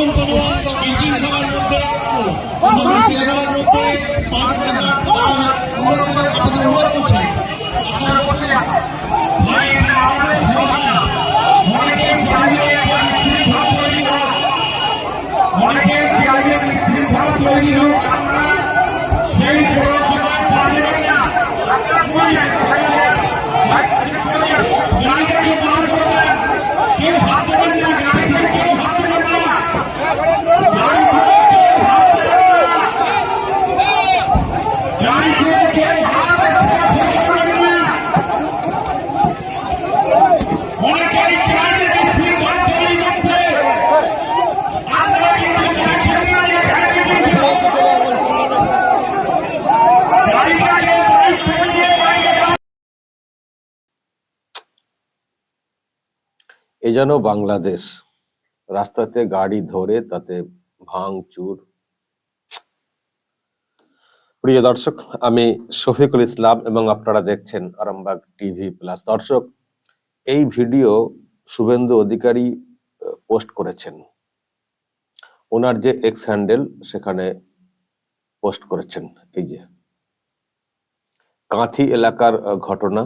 এখন কোনো ক্যান্টিন খাবার মধ্যে রুটি খাবার মধ্যে এ যেন বাংলাদেশ। রাস্তাতে গাড়ি ধরে তাতে ভাঙচুর। প্রিয় দর্শক, আমি শফিকুল ইসলাম এবং আপনারা দেখছেন আরামবাগ টিভি প্লাস। দর্শক, এই ভিডিও শুভেন্দু অধিকারী পোস্ট করেছেন। ওনার যে এক্স হ্যান্ডেল, সেখানে পোস্ট করেছেন। এই যে, কাঁথি এলাকার ঘটনা।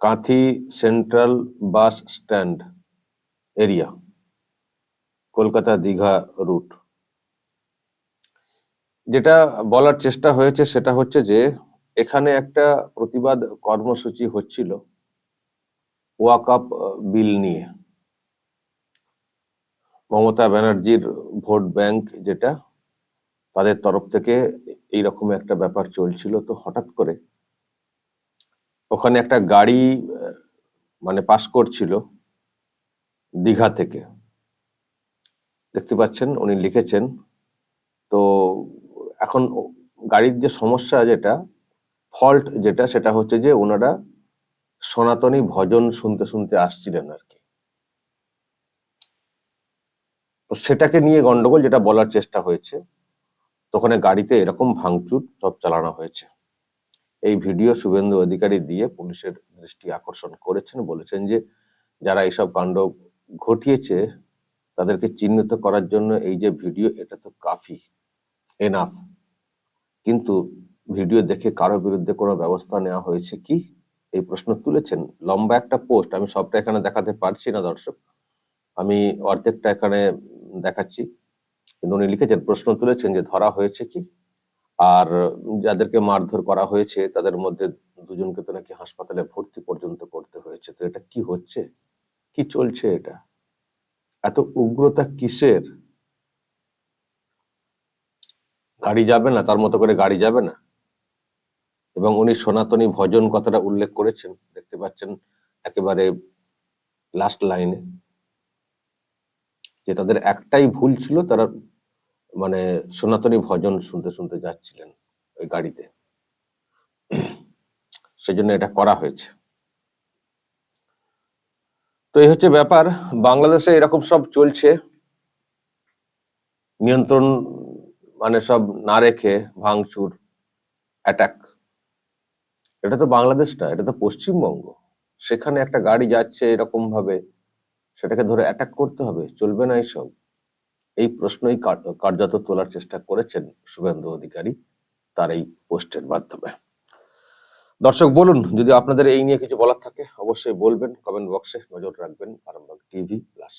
Kanthi central bus stand area, Kolkata Digha route. যেটা বলার চেষ্টা হয়েছে সেটা হচ্ছে যে, এখানে একটা প্রতিবাদ কর্মসূচি হচ্ছিল ওয়াক আপ বিল নিয়ে। মমতা ব্যানার্জির ভোট ব্যাংক যেটা, তাদের তরফ থেকে এইরকম একটা ব্যাপার চলছিল। তো হঠাৎ করে ওখানে একটা গাড়ি মানে পাস করছিল দীঘা থেকে। দেখতে পাচ্ছেন, উনি লিখেছেন। তো এখন গাড়ির যে সমস্যা যেটা, ফল্ট যেটা, সেটা হচ্ছে যে ওনারা সনাতনী ভজন শুনতে শুনতে আসছিলেন আর কি। তো সেটাকে নিয়ে গন্ডগোল যেটা বলার চেষ্টা হয়েছে, তো ওখানে গাড়িতে এরকম ভাঙচুর সব চালানো হয়েছে। এই ভিডিও শুভেন্দু অধিকারী দিয়ে পুলিশের দৃষ্টি আকর্ষণ করেছেন, বলেছেন যে যারা এইসব কাণ্ড ঘটিয়েছে তাদেরকে চিহ্নিত করার জন্য এই যে ভিডিও, এটা তো কাফি এনাফ কিন্তু ভিডিও দেখে কারও বিরুদ্ধে কোনো ব্যবস্থা নেওয়া হয়েছে কি? এই প্রশ্ন তুলেছেন। লম্বা একটা পোস্ট, আমি সবটা এখানে দেখাতে পারছি না, দর্শক। আমি অর্ধেকটা এখানে দেখাচ্ছি। কিন্তু উনি লিখেছেন, প্রশ্ন তুলেছেন যে ধরা হয়েছে কি? আর যাদেরকে মারধর করা হয়েছে, তাদের মধ্যে দুজনকে তো নাকি হাসপাতালে ভর্তি পর্যন্ত করতে হয়েছে। তো এটা কি হচ্ছে? কি চলছে এটা? এত উগ্রতা কিসের? গাড়ি যাবে না, তার মতো করে গাড়ি যাবে না? এবং উনি সনাতনী ভজন কথাটা উল্লেখ করেছেন, দেখতে পাচ্ছেন একেবারে লাস্ট লাইনে যে তাদের একটাই ভুল ছিল, তারা মানে সনাতনী ভজন শুনতে শুনতে যাচ্ছিলেন ওই গাড়িতে। সেজন্য এটা করা হয়েছে। তো এই হচ্ছে ব্যাপার। বাংলাদেশে এরকম সব চলছে। নিয়ন্ত্রণ মানে সব না রেখে ভাঙচুর, অ্যাটাক। এটা তো বাংলাদেশ না, এটা তো পশ্চিমবঙ্গ। সেখানে একটা গাড়ি যাচ্ছে এরকম ভাবে সেটাকে ধরে অ্যাটাক করতে হবে, চলবে না এইসব। এই প্রশ্নই কার্যত তোলার চেষ্টা করেছেন শুভেন্দু অধিকারী তার এই পোস্টের মাধ্যমে। দর্শক, বলুন, যদি আপনাদের এই নিয়ে কিছু বলার থাকে, অবশ্যই বলবেন। কমেন্ট বক্সে নজর রাখবেন, আরামবাগ টিভি প্লাস।